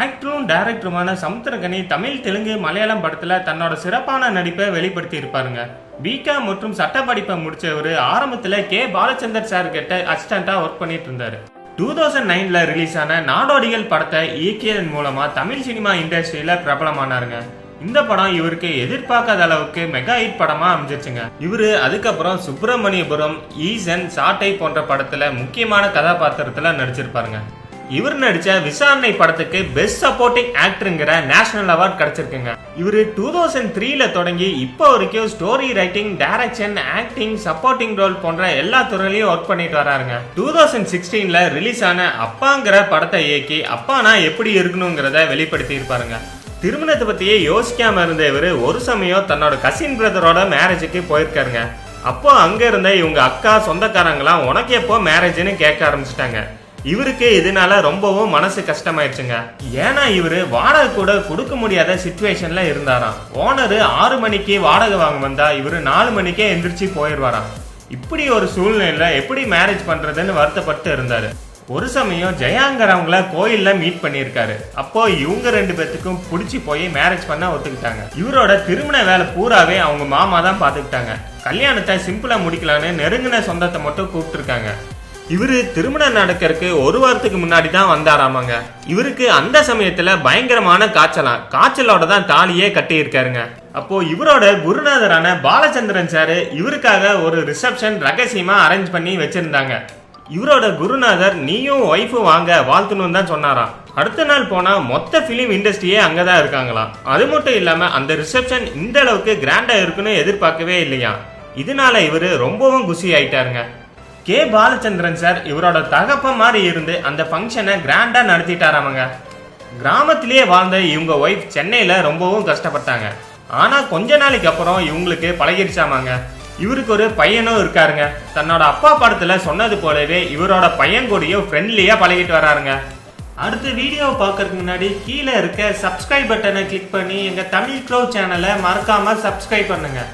ஆக்டரும் டைரக்டருமான சமுத்திரகனி தமிழ் தெலுங்கு மலையாளம் படத்துல தன்னோட சிறப்பான நடிப்பை வெளிப்படுத்தி இருப்பாருங்க. பிகா மற்றும் சட்ட படிப்பை முடிச்சவர் ஆரம்பத்துல கே. பாலச்சந்தர் சார் கிட்ட அசிஸ்டண்டா ஒர்க் பண்ணிட்டு இருந்தாரு. டூ தௌசண்ட் நைன்ல ரிலீஸ் ஆன நாடோடிகள் படத்தை இயக்கியதன் மூலமா தமிழ் சினிமா இண்டஸ்ட்ரியில பிரபலமானாருங்க. இந்த படம் இவருக்கு எதிர்பார்க்காத அளவுக்கு மெகா ஹிட் படமா அமைஞ்சிருச்சுங்க. இவரு அதுக்கப்புறம் சுப்பிரமணியபுரம் e ஈசன் சாட்டை போன்ற படத்துல முக்கியமான கதாபாத்திரத்துல நடிச்சிருப்பாருங்க. இவர் நடிச்ச விசாரணை படத்துக்கு பெஸ்ட் சப்போர்ட்டிங் ஆக்டருங்கிற நேஷனல் அவார்ட் கிடைச்சிருக்குங்க. இவர் டூ தௌசண்ட் த்ரீல தொடங்கி இப்போ வரைக்கும் story writing direction acting supporting role போன்ற எல்லா துறையிலையும் ஒர்க் பண்ணிட்டு வராருங்க. டூ தௌசண்ட் சிக்ஸ்டீன்ல ரிலீஸ் ஆன அப்பாங்கிற படத்தை இயக்கி அப்பானா எப்படி இருக்கணுங்கிறத வெளிப்படுத்தி இருப்பாருங்க. திருமணத்தை பத்தியே யோசிக்காம இருந்த இவர் ஒரு சமயம் தன்னோட கசின் பிரதரோட மேரேஜுக்கு போயிருக்காருங்க. அப்போ அங்க இருந்த இவங்க அக்கா சொந்தக்காரங்களாம் உனக்கு எப்போ மேரேஜ்னு கேட்க ஆரம்பிச்சிட்டாங்க. இவருக்கு இதனால ரொம்பவும் மனசு கஷ்டமாயிடுச்சுங்க. ஏன்னா இவரு வாடகை கூட கொடுக்க முடியாத சுச்சுவேஷன்ல இருந்தாராம். ஓனரு ஆறு மணிக்கு வாடகை வாங்க வந்தா இவரு நாலு மணிக்கே எந்திரிச்சு போயிடுவாராம். இப்படி ஒரு சூழ்நிலையில எப்படி மேரேஜ் பண்றதுன்னு வருத்தப்பட்டு இருந்தாரு. ஒரு சமயம் ஜெயாங்கர் அவங்கள கோயில்ல மீட் பண்ணியிருக்காரு. அப்போ இவங்க ரெண்டு பேத்துக்கும் பிடிச்சி போய் மேரேஜ் பண்ண ஒத்துக்கிட்டாங்க. இவரோட திருமண வேலை பூராவே அவங்க மாமா தான் பாத்துக்கிட்டாங்க. கல்யாணத்தை சிம்பிளா முடிக்கலான்னு நெருங்கின சொந்தத்தை மட்டும் கூப்பிட்டுருக்காங்க. இவரு திருமணம் நடக்கிறதுக்கு ஒரு வாரத்துக்கு முன்னாடி தான் வந்தாராமாங்க. இவருக்கு அந்த சமயத்துல பயங்கரமான காய்ச்சலாம் காய்ச்சலோட தான் தாலியே கட்டி இருக்காருங்க அப்போ இவரோட குருநாதரான பாலச்சந்திரன் சாரு இவருக்காக ஒரு ரிசப்ஷன் ரகசியமா அரேஞ்ச் பண்ணி வச்சிருந்தாங்க. இவரோட குருநாதர் நீயும் ஒய்ஃபும் வாங்க வாழ்த்தணும்னு தான் சொன்னாராம். அடுத்த நாள் போனா மொத்த பிலிம் இண்டஸ்ட்ரியே அங்கதான் இருக்காங்களாம். அது மட்டும் இல்லாம அந்த ரிசப்ஷன் இந்த அளவுக்கு கிராண்டா இருக்குன்னு எதிர்பார்க்கவே இல்லையா இதனால இவரு ரொம்பவும் குஷி ஆயிட்டாருங்க. கே பாலச்சந்திரன் சார் இவரோட தகப்ப மாதிரி இருந்து அந்த ஃபங்க்ஷனை கிராண்டாக நடத்திட்டாராமங்க கிராமத்திலேயே வாழ்ந்த இவங்க ஒய்ஃப் சென்னையில் ரொம்பவும் கஷ்டப்பட்டாங்க. ஆனால் கொஞ்ச நாளைக்கு அப்புறம் இவங்களுக்கு பழகிடுச்சாமாங்க இவருக்கு ஒரு பையனும் இருக்காருங்க. தன்னோட அப்பா படத்தில் சொன்னது போலவே இவரோட பையன் கூடயும் ஃப்ரெண்ட்லியாக பழகிட்டு வராருங்க. அடுத்த வீடியோவை பார்க்கறதுக்கு முன்னாடி கீழே இருக்க சப்ஸ்கிரைப் பட்டனை கிளிக் பண்ணி எங்கள் தமிழ் க்ளோ சேனலை மறக்காமல் சப்ஸ்கிரைப் பண்ணுங்கள்